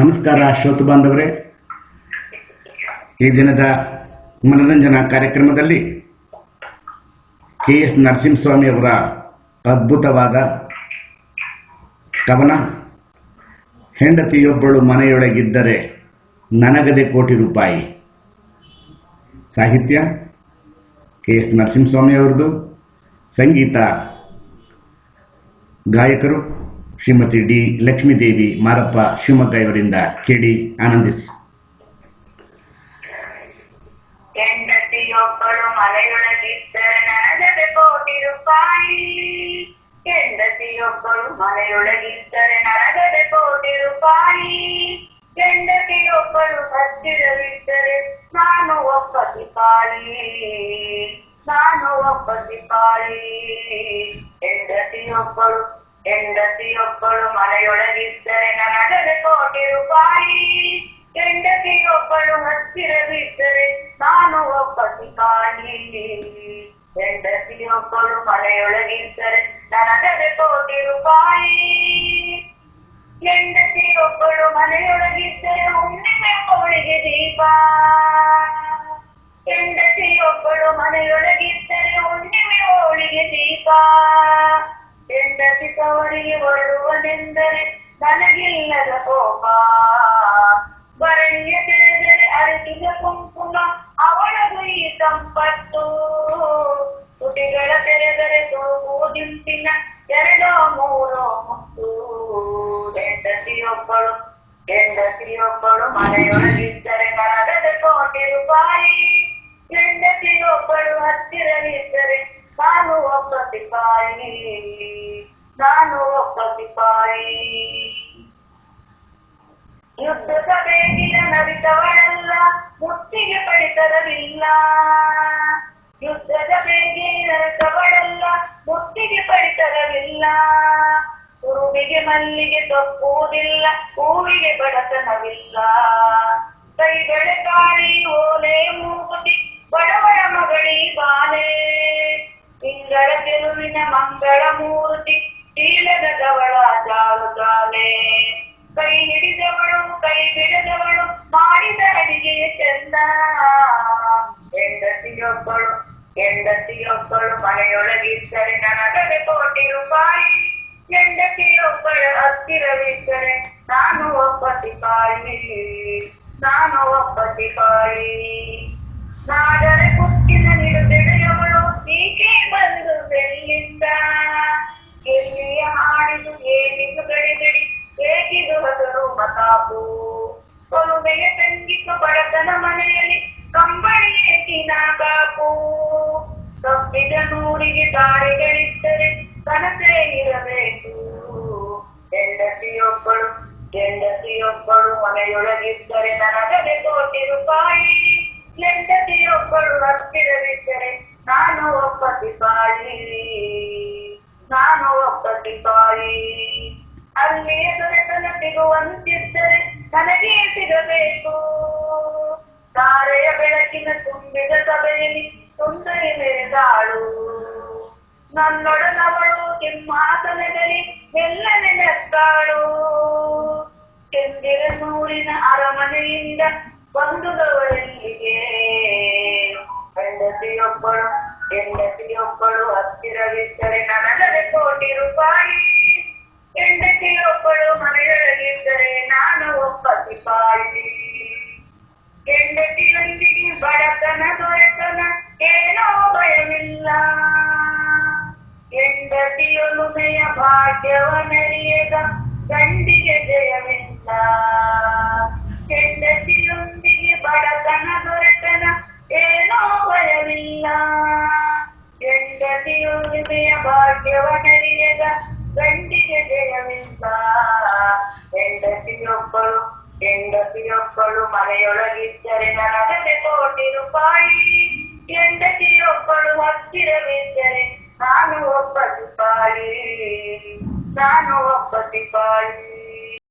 ನಮಸ್ಕಾರ, ಶ್ರೋತ ಬಾಂಧವರೇ. ಈ ದಿನದ ಮನರಂಜನಾ ಕಾರ್ಯಕ್ರಮದಲ್ಲಿ ಕೆ ಎಸ್ ನರಸಿಂಹಸ್ವಾಮಿ ಅವರ ಅದ್ಭುತವಾದ ಕವನ, ಹೆಂಡತಿಯೊಬ್ಬಳು ಮನೆಯೊಳಗಿದ್ದರೆ ನನಗದೆ ಕೋಟಿ ರೂಪಾಯಿ ಸಾಹಿತ್ಯ, ಕೆ ಎಸ್ ನರಸಿಂಹಸ್ವಾಮಿ ಅವರದು, ಸಂಗೀತ ಗಾಯಕರು ಶ್ರೀಮತಿ ಡಿ ಲಕ್ಷ್ಮೀದೇವಿ ಮಾರಪ್ಪ ಶಿವಮೊಗ್ಗ ಇವರಿಂದ ಕೇಳಿ ಆನಂದಿಸಿ. ಹೆಂಡತಿಯೊಬ್ಬಳು ಮನೆಯೊಳಗಿದ್ದರೆ ನನಗದೆ ಕೋಟಿ ರೂಪಾಯಿ ಹೆಂಡತಿಯೊಬ್ಬಳು ಮನೆಯೊಳಗಿದ್ದರೆ ನನಗೆ ಕೋಟಿ ರೂಪಾಯಿ ಹೆಂಡತಿಯೊಬ್ಬಳು ಹತ್ತಿರವಿದ್ದರೆ ನಾನು ಒಬ್ಬ ಸಿಪಾಯಿ. ನಾನು ಒಬ್ಬ ಸಿಪಾಯಿ. ಹೆಂಡತಿಯೊಬ್ಬಳು ಹೆಂಡತಿಯೊಬ್ಬಳು ಮನೆಯೊಳಗಿದ್ದರೆ ನನಗದೆ ಕೋಟಿ ರೂಪಾಯಿ ಹೆಂಡತಿಯೊಬ್ಬಳು ಹತ್ತಿರವಿದ್ದರೆ ನಾನು ಒಬ್ಬ ಸಿಪಾಯಿ ಹೆಂಡತಿಯೊಬ್ಬಳು ಮನೆಯೊಳಗಿದ್ದರೆ ನನಗದೆ ಕೋಟಿ ರೂಪಾಯಿ ಹೆಂಡತಿಯೊಬ್ಬಳು ಮನೆಯೊಳಗಿದ್ದರೆ ಹುಣ್ಣಿಮೆ ಅವಳಿಗೆ ದೀಪ ಹೆಂಡತಿಯೊಬ್ಬಳು ಮನೆಯೊಳಗಿದ್ದರೆ ಹುಣ್ಣಿಮೆ ಅವಳಿಗೆ ದೀಪ ಹೆಂಡತಿ ತವರಿಗೆ ಹೊರಡುವನೆಂದರೆ ನನಗಿಲ್ಲದ ಕೋಪ. ಭರಣಿಯ ತೆರೆದರೆ ಅರಟಿದ ಕುಂಕುಮ, ಅವಳದು ಈ ಸಂಪತ್ತು. ತುಟಿಗಳ ತೆರೆದರೆ ತೂಗುವುದಿಂಪಿನ ಎರಡೋ ಮೂರೋ ಮುತ್ತು. ಹೆಂಡತಿಯೊಬ್ಬಳು ಹೆಂಡತಿಯೊಬ್ಬಳು ಮನೆಯೊಳಗಿದ್ದರೆ ನನಗದ ಕೋಟಿ ರೂಪಾಯಿ. ಹೆಂಡತಿಯೊಬ್ಬಳು ಹತ್ತಿರವಿದ್ದರೆ ನಾನು ಒಬ್ಬ ಸಿಪಾಯಿ. ಬೇಗಿನ ನರಿತವಳಲ್ಲ ಮುತ್ತಿಗೆ ಪಡಿತರವಿಲ್ಲ. ಯುದ್ಧದ ಬೇಗೆ ನರಿತವಳಲ್ಲ ಮುತ್ತಿಗೆ ಪಡಿತರವಿಲ್ಲ. ಹೂವಿಗೆ ಮಲ್ಲಿಗೆ ತಪ್ಪುವುದಿಲ್ಲ, ಹೂವಿಗೆ ಬಡತನವಿಲ್ಲ. ಕೈ ಕಾಳಿ ಓಲೆ ಮೂಗುತಿ, ಬಡವಳ ಮಗಳಿ ಬಾಲೆ. ಇಂಗಳ ಗೆಲುವಿನ ಮಂಗಳ ಮೂರ್ತಿ ಶೀಲದ ಗವಳ ಜಾಲು ಜಾಲೆ ಕೈ ಹಿಡಿದವಳು ಕೈ ಹೆಂಡತಿಯೊಬ್ಬಳು ಹೆಂಡತಿಯೊಬ್ಬಳು ಮನೆಯೊಳಗಿದ್ದರೆ ನನಗದೆ ಕೋಟಿ ರೂಪಾಯಿ. ಹೆಂಡತಿಯೊಬ್ಬಳ ಹತ್ತಿರವಿದ್ದರೆ ನಾನು ಒಬ್ಬ ಸಿಪಾಯಿ ನಾನು ಒಬ್ಬ ಸಿಪಾಯಿ ನಾದರೆ ಕುಟ್ಟಿನ ನಿರುದೆಡೆಯವಳು ಈಕೆ ಬಂದು ಬೆಲ್ಲಿಂದ ಎಲ್ಲಿಯ ಹಾಡಿದು, ಏನಿದು ಗಡಿಗಡಿ, ಹೇಗಿದು ಹದರು ಮತಾಪು ಒಲುಮೆಯ ತಂಗಿತು ಬಡತನ ಮನೆಯಲ್ಲಿ ಕಂಬಳಿಯೇ ತಿನ್ನಬೇಕು ತಪ್ಪಿದ ನೂರಿಗೆ ದಾರಿಗಳಿದ್ದರೆ ಕನಸೇ ಇರಬೇಕು. ಹೆಂಡತಿಯೊಬ್ಬಳು ಹೆಂಡತಿಯೊಬ್ಬಳು ಮನೆಯೊಳಗಿದ್ದರೆ ನನಗದೆ ಕೋಟಿ ರೂಪಾಯಿ. ಹೆಂಡತಿಯೊಬ್ಬಳು ಹತ್ತಿರವಿದ್ದರೆ ನಾನು ಒಬ್ಬ ಸಿಪಾಯಿ ನಾನು ಒಬ್ಬ ಸಿಪಾಯಿ ಅಲ್ಲಿಯೇ ದೊರೆತನ ಸಿಗುವಂತಿದ್ದರೆ ನನಗೇ ಸಿಗಬೇಕು. ಬೆಳಕಿನ ತುಂಬಿದ ಸಭೆಯಲ್ಲಿ ಸುಂದರಿ ಮೆರೆದಾಳು ನನ್ನೊಡನವಳು ಸಿಂಹಾಸನದಲ್ಲಿ ಮೆಲ್ಲನೆ ನೆತ್ತಾಳು ಚಂದಿರನೂರಿನ ಅರಮನೆಯಿಂದ ಬಂದುದವರೆಲ್ಲಿಗೆ? ಹೆಂಡತಿಯೊಬ್ಬಳು ಹೆಂಡತಿಯೊಬ್ಬಳು ಹತ್ತಿರವಿದ್ದರೆ ನನಗದೆ ಕೋಟಿ ರೂಪಾಯಿ. ಹೆಂಡತಿಯೊಬ್ಬಳು ಮನೆಯೊಳಗಿದ್ದರೆ ನಾನು ಒಬ್ಬ ಸಿಪಾಯಿ. എണ്ണത്തിലൊന്നിരി വടക്കന തുറക്കന ഏനോ ഭയമില്ല. എൺപത്തിയൊന്നുമയ ഭാഗ്യവനറിയക കണ്ടിക ജയമില്ല. എണ്ണത്തിലൊന്നിരി വടക്കന തുറക്കന ഏനോ ഭയമില്ല. എൺപത്തിയൊന്നുമയ ഭാഗ്യവനറിയക കണ്ടിക ജയമില്ല. എൺപത്തിയൊപ്പളും ಹೆಂಡತಿಯೊಬ್ಬಳು ಹೆಂಡತಿಯೊಬ್ಬಳು ಮನೆಯೊಳಗಿದ್ದರೆ ನನಗದೆ ಕೋಟಿ ರೂಪಾಯಿ ಹೆಂಡತಿಯೊಬ್ಬಳು ಹತ್ತಿರವಿದ್ದರೆ ನಾನು ಒಬ್ಬ ಸಿಪಾಯಿ ನಾನು ಒಬ್ಬ ಸಿಪಾಯಿ